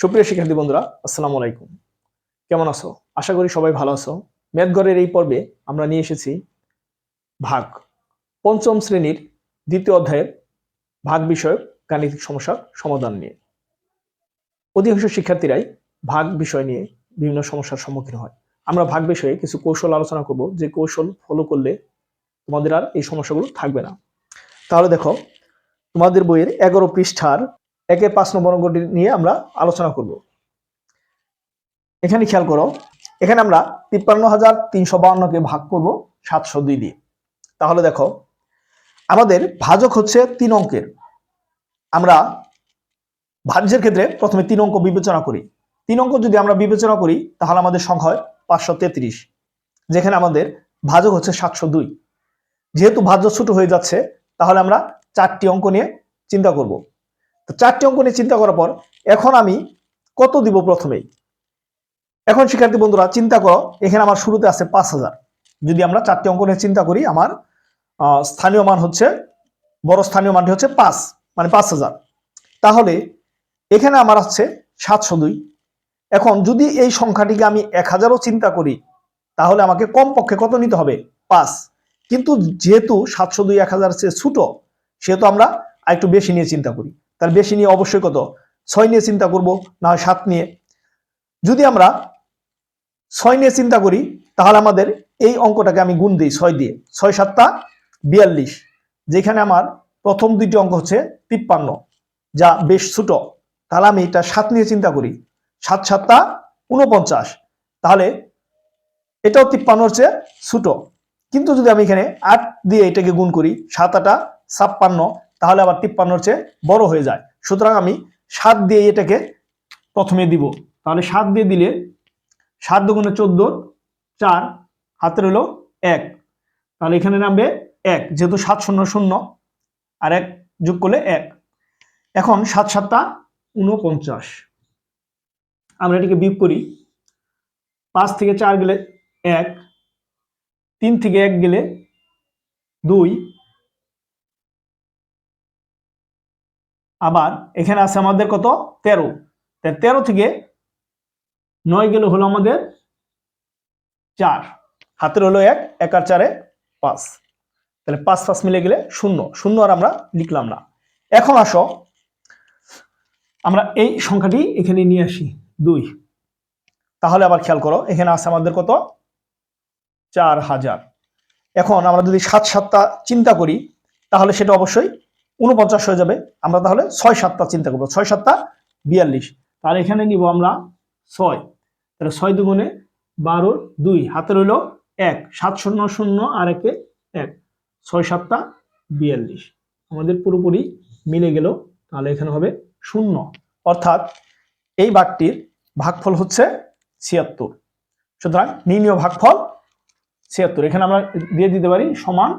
সুপ্রিয় শিক্ষার্থী বন্ধুরা, আসসালামু আলাইকুম। কেমন আছো? আশা করি সবাই ভালো আছো। ম্যাথগড়ের এই পর্বে আমরা নিয়ে এসেছি ভাগ। পঞ্চম শ্রেণির দ্বিতীয় অধ্যায়ের ভাগ বিষয়ক গাণিতিক সমস্যার সমাধান নিয়ে। অধিকাংশ শিক্ষার্থীরাই ভাগ বিষয় নিয়ে বিভিন্ন সমস্যার সম্মুখীন হয়। আমরা ভাগ বিষয়ে কিছু কৌশল আলোচনা করব। যে কৌশল ফলো করলে তোমাদের আর এই সমস্যাগুলো থাকবে না। তাহলে দেখো, তোমাদের বইয়ের এগারো পৃষ্ঠার একের পাঁচ নম্বর অঙ্কটি নিয়ে আমরা আলোচনা করব। এখানে খেয়াল করো, এখানে আমরা তিপ্পান্ন হাজার তিনশো বাউন্নকে ভাগ করব সাতশো দুই দিয়ে। তাহলে দেখো, আমাদের ভাজক হচ্ছে তিন অঙ্কের। আমরা ভাজ্যের ক্ষেত্রে প্রথমে তিন অঙ্ক বিবেচনা করি। তিন অঙ্ক যদি আমরা বিবেচনা করি, তাহলে আমাদের সংখ্যা হয় পাঁচশো তেত্রিশ, যেখানে আমাদের ভাজক হচ্ছে সাতশো দুই। যেহেতু ভাজ্য ছোট হয়ে যাচ্ছে, তাহলে আমরা চারটি অঙ্ক নিয়ে চিন্তা করব। তো চারটি অঙ্ক নিয়ে চিন্তা করার পর এখন আমি কত দিব প্রথমেই? এখন শিক্ষার্থী বন্ধুরা, চিন্তা করো, এখানে আমার শুরুতে আছে পাঁচ হাজার। যদি আমরা চারটি অঙ্ক নিয়ে চিন্তা করি, আমার স্থানীয় মান হচ্ছে, বড় স্থানীয় মানটি হচ্ছে পাঁচ মানে পাঁচ হাজার। তাহলে এখানে আমার আছে সাতশো দুই। এখন যদি এই সংখ্যাটিকে আমি এক হাজারও চিন্তা করি, তাহলে আমাকে কমপক্ষে কত নিতে হবে? পাঁচ। কিন্তু যেহেতু সাতশো দুই এক হাজার চেয়ে ছোট, সেহেতু আমরা আরেকটু বেশি নিয়ে চিন্তা করি। তার বেশি নিয়ে অবশ্যই কত? ছয় নিয়ে চিন্তা করব, না হয় সাত নিয়ে। যদি আমরা ছয় নিয়ে চিন্তা করি, তাহলে আমাদের এই অঙ্কটাকে আমি গুণ দিই, ছয় দিয়ে। ছয় সাতটা বিয়াল্লিশ, যেখানে আমার প্রথম দুইটি অঙ্ক হচ্ছে তিপ্পান্ন, যা বেশ ছোট। তাহলে আমি এটা সাত নিয়ে চিন্তা করি। সাত সাতটা উনপঞ্চাশ তাহলে এটাও তিপ্পান্নর চেয়ে ছোট। কিন্তু যদি আমি এখানে আট দিয়ে এটাকে গুণ করি, সাত আটা ছাপ্পান্ন তাহলে আবার তিপ্পান্নর চেয়ে বড় হয়ে যায়। সুতরাং আমি সাত দিয়ে এটাকে প্রথমে দিব। তাহলে সাত দিয়ে দিলে সাত দুগুণে চোদ্দ, চার, হাতের হলো এক। তাহলে এখানে নামবে এক, যেহেতু সাত শূন্য শূন্য, আর এক যোগ করলে এক। এখন সাত সাতটা উনপঞ্চাশ আমরা এটাকে বিয়োগ করি। পাঁচ থেকে চার গেলে এক, তিন থেকে এক গেলে দুই আবার এখানে আছে আমাদের কত? তেরো। তেরো থেকে নয় গেলে হলো আমাদের চার। হাতের হলো এক এক আর চারে পাঁচ। তাহলে পাঁচ পাঁচ মিলে গেলে শূন্য। শূন্য আর আমরা লিখলাম না। এখন আসো। আমরা এই সংখ্যাটি এখানে নিয়ে আসি। দুই। তাহলে আবার খেয়াল করো, এখানে আছে আমাদের কত? চার হাজার। এখন আমরা যদি সাত সাতটা চিন্তা করি, তাহলে সেটা অবশ্যই উনপঞ্চাশ হয়ে যাবে। আমরা তাহলে ছয় সাতটা চিন্তা করব। ছয় সাতটা বিয়াল্লিশ। তাহলে এখানে নিব আমরা ছয়। তাহলে ছয় দুগুণে বারো দুই। হাতে রইল এক। সাত শূন্য শূন্য আর একে এক। ছয় সাতটা বিয়াল্লিশ। আমাদের পুরোপুরি মিলে গেল। তাহলে এখানে হবে শূন্য। অর্থাৎ এই বাঘটির ভাগফল হচ্ছে ছিয়াত্তর। সুতরাং নির্ণীয় ভাগফল ছিয়াত্তর। এখানে আমরা দিয়ে দিতে পারি সমান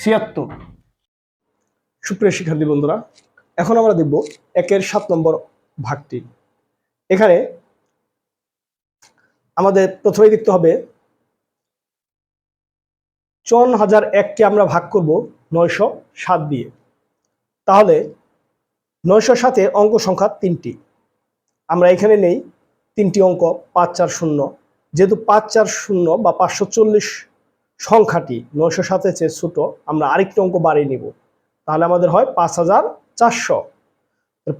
ছিয়াত্তর। সুপ্রিয় শিক্ষার্থী বন্ধুরা, এখন আমরা দেখব একের সাত নম্বর ভাগটি। এখানে আমাদের প্রথমেই দেখতে হবে, চন হাজার এককে আমরা ভাগ করব নয়শো সাত দিয়ে। তাহলে নয়শো সাথে অঙ্ক সংখ্যা তিনটি। আমরা এখানে নেই, তিনটি অঙ্ক, পাঁচ, চার, শূন্য। যেহেতু পাঁচ, চার, শূন্য বা পাঁচশো চল্লিশ সংখ্যাটি নয়শো সাতের চেয়ে ছোটো, আমরা আরেকটি অঙ্ক বাড়িয়ে নিব। তাহলে আমাদের হয় পাঁচ হাজার চারশো।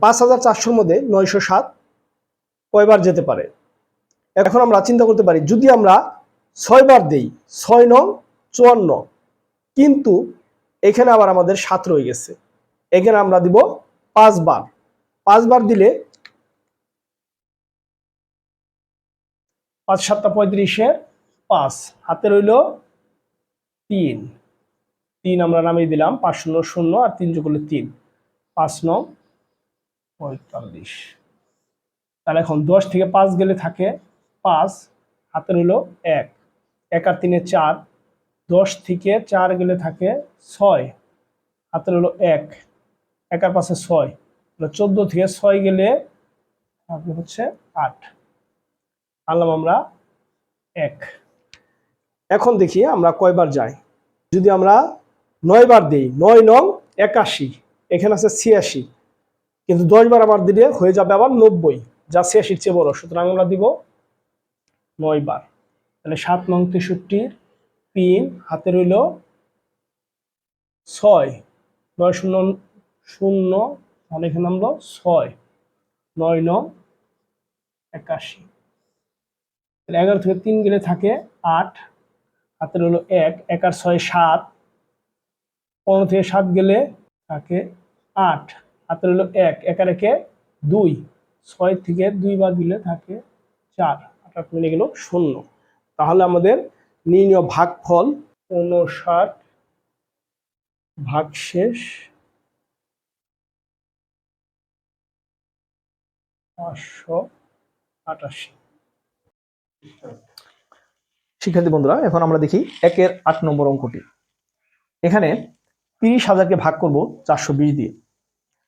পাঁচ হাজার চারশোর মধ্যে নয়শো সাত কয়বার যেতে পারে? এখন আমরা চিন্তা করতে পারি, যদি আমরা ছয়বার দেই, ছয় নং চুয়ান্ন, কিন্তু এখানে আবার আমাদের সাত রয়ে গেছে। এখানে আমরা দিব পাঁচবার। পাঁচবার দিলে পাঁচ সাতটা পঁয়ত্রিশে পাঁচ, হাতে রইল তিন। তিন আমরা নামিয়ে দিলাম, পাঁচ শূন্য শূন্য আর তিন যোগ করলে তিন। পাঁচ নং, পঁয়তাল্লিশ। তাহলে এখন দশ থেকে পাঁচ গেলে থাকে পাঁচ হাতে রইল এক। এক আর তিনে চার, দশ থেকে চার গেলে থাকে ছয় হাতে রইল এক। এক আর পাশে ছয় চোদ্দ থেকে ছয় গেলে আপনি হচ্ছে আট। আনলাম আমরা এক। এখন দেখি আমরা কয়বার যাই। যদি আমরা নয় বার দিই, নয় নং একাশি, এখানে আছে ছিয়াশি। কিন্তু দশ বার আবার দিলে হয়ে যাবে আবার নব্বই, যা ছিয়াশির চেয়ে বড়। সুতরাং আমরা দিব নয় বার। তাহলে সাত নং তেষট্টির তিন হাতে রইল ছয়, নয় শূন্য শূন্য, তাহলে এখানে আমরা ছয়, নয় নং একাশি। তাহলে এগারো থেকে তিন গেলে থাকে আট, হাতে রইল এক এক আর ছয় সাত পনেরো থেকে সাত গেলে থাকে আট। হাতে রইল এক। এক একে দুই। ছয় থেকে দুই বার দিলে থাকে চার। আট মিলে গেল শূন্য। তাহলে আমাদের নির্ণয় ভাগফল উনষাট ভাগশেষ পাঁচশো আটাশি। শিক্ষার্থী বন্ধুরা, এখন আমরা দেখি একের আট নম্বর অঙ্কটি। এখানে তিরিশ হাজারকে ভাগ করব চারশো বিশ দিয়ে।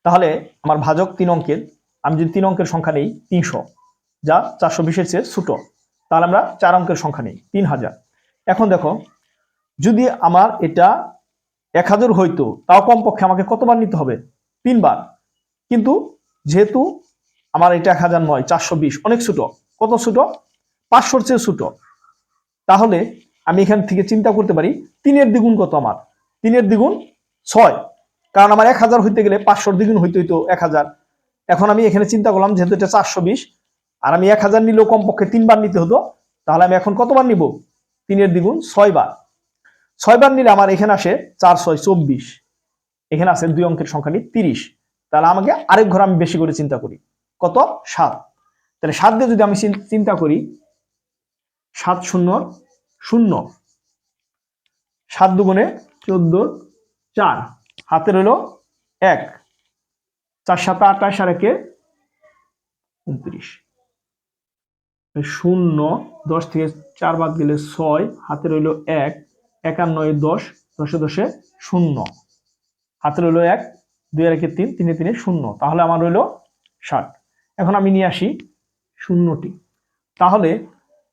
তাহলে আমার ভাজক তিন অঙ্কের, আমি যদি তিন অঙ্কের সংখ্যা নেই, তিনশো, যা চারশো বিশের চেয়ে ছোটো, তাহলে আমরা চার অঙ্কের সংখ্যা নেই, তিন হাজার। এখন দেখো, যদি আমার এটা এক হাজার হইতো, তাও কমপক্ষে আমাকে কতবার নিতে হবে? তিনবার। কিন্তু যেহেতু আমার এটা এক হাজার নয়, চারশো বিশ, অনেক ছোটো। কত ছোটো? পাঁচশোর চেয়ে ছোটো। তাহলে আমি এখান থেকে চিন্তা করতে পারি, তিনের দ্বিগুণ কত আমার? তিনের দ্বিগুণ ছয়। কারণ আমার এক হাজার হইতে গেলে পাঁচশোর দ্বিগুণ হইতে হইতো এক হাজার। এখন আমি এখানে চিন্তা করলাম, যেহেতু এটা চারশো বিশ, আর আমি এক হাজার নিলেও কমপক্ষে তিনবার নিতে হতো, তাহলে আমি এখন কতবার নিব? তিনের দ্বিগুণ ছয়বার। ছয়বার নিলে আমার এখানে আসে চার ছয় চব্বিশ। এখানে আছে দুই অঙ্কের সংখ্যা সংখ্যাটি তিরিশ। তাহলে আমাকে আরেক ঘর আমি বেশি করে চিন্তা করি। কত? সাত। তাহলে সাত দিয়ে যদি আমি চিন- চিন্তা করি, সাত শূন্য শূন্য। সাত দুগুণে চোদ্দ চার। হাতে রইল এক। চার সাত আঠাশ আর একে উনত্রিশ। শূন্য, দশ থেকে চার বাদ গেলে ছয়। হাতে রইল এক। একান্ন এ দশ, দশে দশে শূন্য। হাতে রইল এক, দুই আর একে তিন, তিনে তিনে শূন্য। তাহলে আমার রইল ষাট। এখন আমি নিয়ে আসি শূন্যটি। তাহলে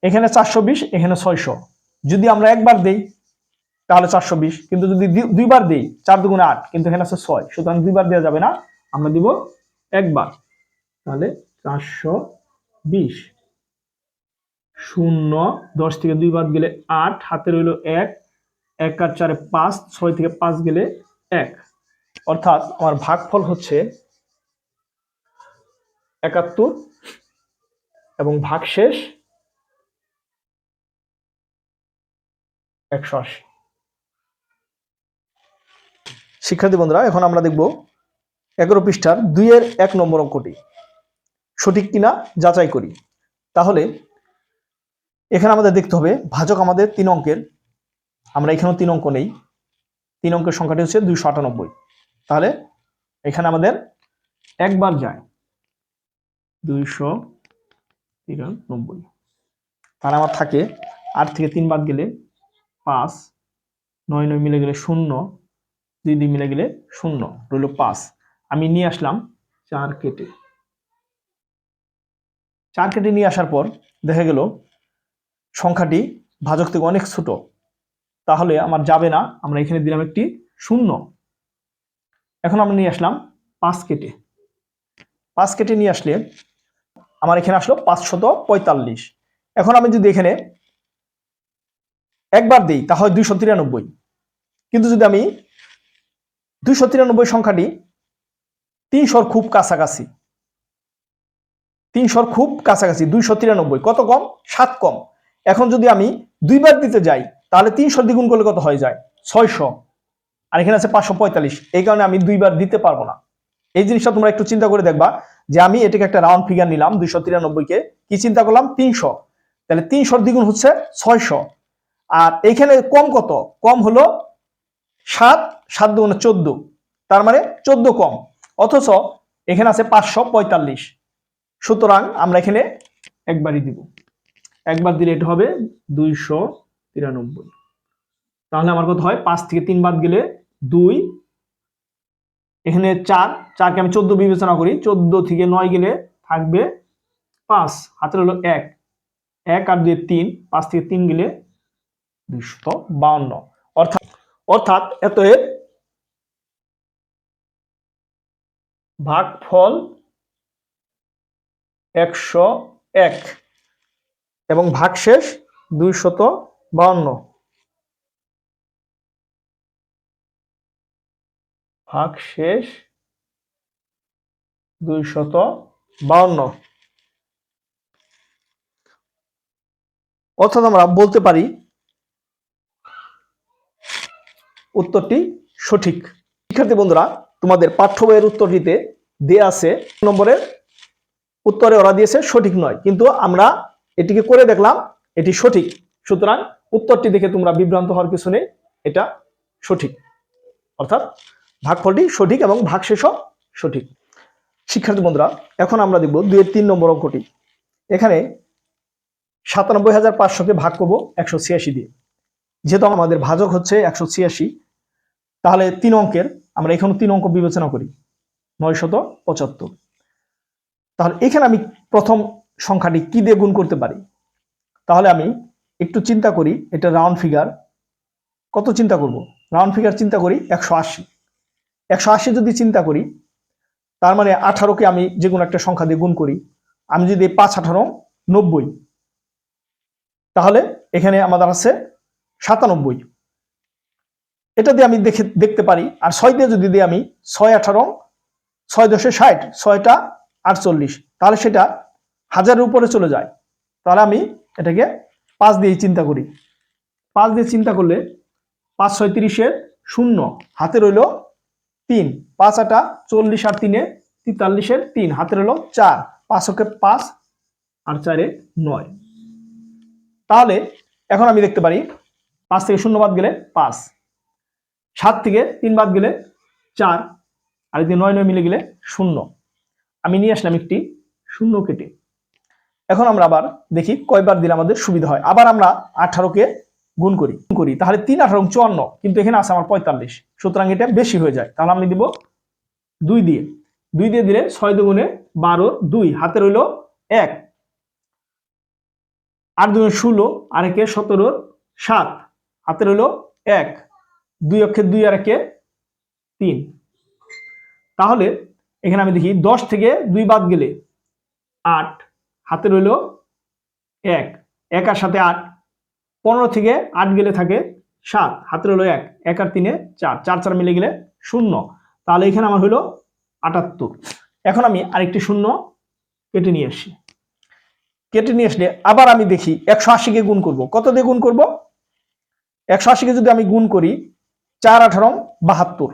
এখানে চারশো বিশ, এখানে ছয়শো। যদি আমরা একবার দেই তাহলে চারশো বিশ। কিন্তু যদি দুইবার দিই, চার দুগুণে আট, কিন্তু এখানে আছে ছয়। সুতরাং দুইবার দেওয়া যাবে না, আমরা দিব একবার। তাহলে চারশো বিশ। শূন্য, দশ থেকে দুই বাদ গেলে আট, হাতে রইল এক। এক আর চারে পাঁচ, ছয় থেকে পাঁচ গেলে এক। অর্থাৎ আমার ভাগফল হচ্ছে একাত্তর এবং ভাগশেষ একশো আশি। শিক্ষার্থী বন্ধুরা, এখন আমরা দেখব এগারো পৃষ্ঠার দুইয়ের এক নম্বর অঙ্কটি। সঠিক কিনা যাচাই করি। তাহলে এখানে আমাদের দেখতে হবে, ভাজক আমাদের তিন অঙ্কের। আমরা এখানেও তিন অঙ্ক নেই। তিন অঙ্কের সংখ্যাটি হচ্ছে দুইশো আটানব্বই। তাহলে এখানে আমাদের একবার যায় দুইশো তিরানব্বই। তাহলে আমার থাকে আট থেকে তিন বাদ গেলে পাঁচ, নয় নয় মিলে গেলে শূন্য দুই দুই মিলে গেলে শূন্য, রইল পাঁচ। আমি নিয়ে আসলাম চার কেটে। চার কেটে নিয়ে আসার পর দেখা গেল সংখ্যাটি ভাজক থেকে অনেক ছোট। তাহলে আমার যাবে না, আমরা এখানে দিলাম একটি শূন্য। এখন আমরা নিয়ে আসলাম পাঁচ কেটে। পাঁচ কেটে নিয়ে আসলে আমার এখানে আসলো পাঁচশত পঁয়তাল্লিশ। এখন আমি যদি এখানে একবার দিই তাহলে দুইশো তিরানব্বই। কিন্তু যদি আমি দুইশো তিরানব্বই সংখ্যাটি তিনশোর খুব কাছাকাছি। তিনশোর খুব কাছাকাছি, দুইশো তিরানব্বই। কত কম? সাত কম। এখন যদি আমি দুইবার দিতে যাই, তাহলে তিনশো দ্বিগুণ করলে কত হয়ে যায়? ছয়শো। আর এখানে আছে পাঁচশো পঁয়তাল্লিশ। এই কারণে আমি দুইবার দিতে পারব না। এই জিনিসটা তোমরা একটু চিন্তা করে দেখবা যে আমি এটাকে একটা রাউন্ড ফিগার নিলাম, দুইশো তিরানব্বইকে। কি চিন্তা করলাম? তিনশো। তাহলে তিনশোর দ্বিগুণ হচ্ছে ছয়শো। আর এইখানে কম কত? কম হলো সাত সাত দুগুণে চোদ্দ, তার মানে চোদ্দ কম। অথচ এখানে আছে পাঁচশো পঁয়তাল্লিশ। সুতরাং আমরা এখানে একবারই দিব। একবার দিলে এটা হবে দুইশো তিরানব্বই। তাহলে আমার কথা হয়? পাঁচ থেকে তিন বাদ গেলে দুই। এখানে চার, চারকে আমি চোদ্দ বিবেচনা করি। চোদ্দ থেকে নয় গেলে থাকবে পাঁচ। হাতের হলো এক। এক আর দুই তিন, পাঁচ থেকে তিন গেলে দুইশত বাউন্ন। অর্থাৎ অর্থাৎ এত ভাগফল একশো এক এবং ভাগশেষ দুইশত বাউন্ন। ভাগশেষ দুইশত বাউন্ন। অর্থাৎ আমরা বলতে পারি উত্তরটি সঠিক। শিক্ষার্থী বন্ধুরা, তোমাদের পাঠ্য বইয়ের উত্তরটিতে দেয়া আছে নম্বরের উত্তরে ওরা দিয়েছে সঠিক নয়, কিন্তু আমরা এটিকে করে দেখলাম, এটি সঠিক। সুতরাং উত্তরটি দেখে তোমরা বিভ্রান্ত হওয়ার কিছু নেই, এটা সঠিক। অর্থাৎ ভাগফলটি সঠিক এবং ভাগশেষও সঠিক। শিক্ষার্থী বন্ধুরা, এখন আমরা দেখব দুইয়ের তিন নম্বর অঙ্কটি। এখানে সাতানব্বই হাজার পাঁচশোকে ভাগ করব একশো ছিয়াশি দিয়ে। যেহেতু আমাদের ভাজক হচ্ছে একশো ছিয়াশি তাহলে তিন অঙ্কের, আমরা এখানে তিন অঙ্ক বিবেচনা করি, নয়শত পঁচাত্তর। তাহলে এখানে আমি প্রথম সংখ্যাটি কি দিয়ে গুণ করতে পারি? তাহলে আমি একটু চিন্তা করি, এটা রাউন্ড ফিগার কত চিন্তা করব? রাউন্ড ফিগার চিন্তা করি একশো আশি। একশো আশি যদি চিন্তা করি, তার মানে আঠারোকে আমি যে কোনো একটা সংখ্যা দিয়ে গুণ করি, আমি যদি পাঁচ, আঠারো, নব্বই, তাহলে এখানে আমাদের আছে সাতানব্বই। এটা দিয়ে আমি দেখে দেখতে পারি। আর ছয় দিয়ে যদি দিই আমি, ছয় আঠারো, ছয় দশে ষাট, ছয়টা আটচল্লিশ। তাহলে সেটা হাজারের উপরে চলে যায়। তাহলে আমি এটাকে পাঁচ দিয়ে চিন্তা করি। পাঁচ দিয়ে চিন্তা করলে পাঁচ ছয় তিরিশের শূন্য, হাতে রইল তিন। পাঁচ আটা চল্লিশ আর তিনে তেতাল্লিশের তিন, হাতে রইল চার। পাঁচ ওকে পাঁচ আর চারে নয়। তাহলে এখন আমি দেখতে পারি, পাঁচ থেকে শূন্য বাদ গেলে পাঁচ। সাত থেকে তিন বাদ গেলে চার, আর এদিকে নয় নয় মিলে গেলে শূন্য। আমি নিয়ে আসলাম একটি শূন্য কেটে। এখন আমরা আবার দেখি কয়বার দিলে আমাদের সুবিধা হয়। আবার আমরা আঠারোকে গুণ করি। করি। তাহলে তিন আঠারো চুয়ান্ন, কিন্তু এখানে আছে আমার পঁয়তাল্লিশ। সুতরাং এটা বেশি হয়ে যায়। তাহলে আমি দিব দুই দিয়ে। দুই দিয়ে দিলে ছয় দুগুণে বারো দুই হাতে রইল এক। আট দুগুণে ষোলো আর একে সতেরোর সাত হাতে রইল এক। দুই অক্ষে দুই আর একে তিন। তাহলে এখানে আমি দেখি দশ থেকে দুই বাদ গেলে আট, হাতে রইল এক। এক আর সাথে আট, পনেরো থেকে আট গেলে থাকে সাত, হাতে রইল এক। এক আর তিনে চার। চার চার মিলে গেলে শূন্য। তাহলে এখানে আমার হইল আটাত্তর। এখন আমি আরেকটি শূন্য কেটে নিয়ে আসি। কেটে নিয়ে আসলে আবার আমি দেখি একশো আশিকে গুণ করব। কত দিয়ে গুণ করব? একশো আশিকে যদি আমি গুণ করি চার আঠারো বাহাত্তর।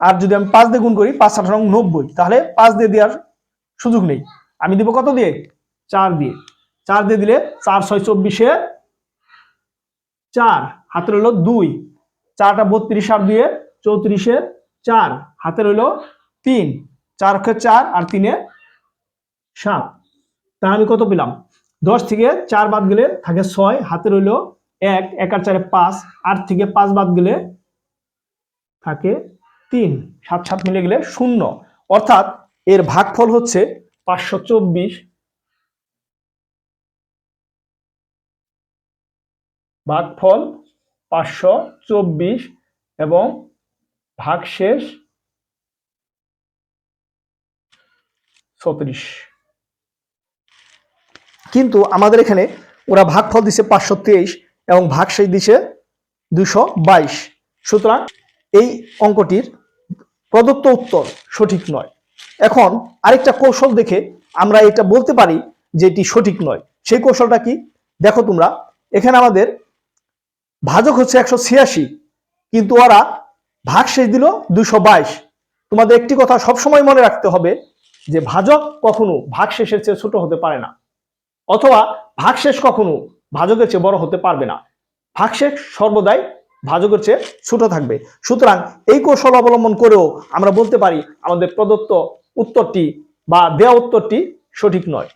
আর যদি আমি পাঁচ দিয়ে গুণ করি, পাঁচ আঠারো নব্বই, তাহলে পাঁচ দিয়ে দেওয়ার সুযোগ নেই। আমি দিব কত দিয়ে? চার দিয়ে। চার দিয়ে দিলে চার ছয় চব্বিশে চার হাতে রইল দুই। চারটা বত্রিশ আর দুয়ে চৌত্রিশে চার হাতে রইল তিন। চার অক্ষে চার আর তিনে সাত। তাহলে আমি কত পেলাম? দশ থেকে চার বাদ গেলে থাকে ছয় হাতে রইল এক এক আর চারে পাঁচ, আট থেকে পাঁচ বাদ গেলে থাকে তিন। সাত সাত মিলে গেলে শূন্য। অর্থাৎ এর ভাগফল হচ্ছে পাঁচশো চব্বিশ ভাগফল পাঁচশো চব্বিশ এবং ভাগশেষ ছত্রিশ। কিন্তু আমাদের এখানে ওরা ভাগফল দিছে পাঁচশো তেইশ এবং ভাগশেষ দিছে দুশো বাইশ। সুতরাং এই অঙ্কটির প্রদত্ত উত্তর সঠিক নয়। এখন আরেকটা কৌশল দেখে আমরা এটা বলতে পারি যে এটি সঠিক নয়। সেই কৌশলটা কি? দেখো তোমরা, এখানে আমাদের ভাজক হচ্ছে একশো ছিয়াশি, কিন্তু ওরা ভাগশেষ দিল দুশো বাইশ। তোমাদের একটি কথা সবসময় মনে রাখতে হবে যে ভাজক কখনো ভাগশেষের চেয়ে ছোট হতে পারে না, অথবা ভাগশেষ কখনো ভাজকের চেয়ে বড় হতে পারবে না। ভাগশেষ সর্বদাই ভাজকের চেয়ে ছোট থাকবে। সুতরাং এই কৌশল অবলম্বন করেও আমরা বলতে পারি, আমাদের প্রদত্ত উত্তরটি বা দেয়া উত্তরটি সঠিক নয়।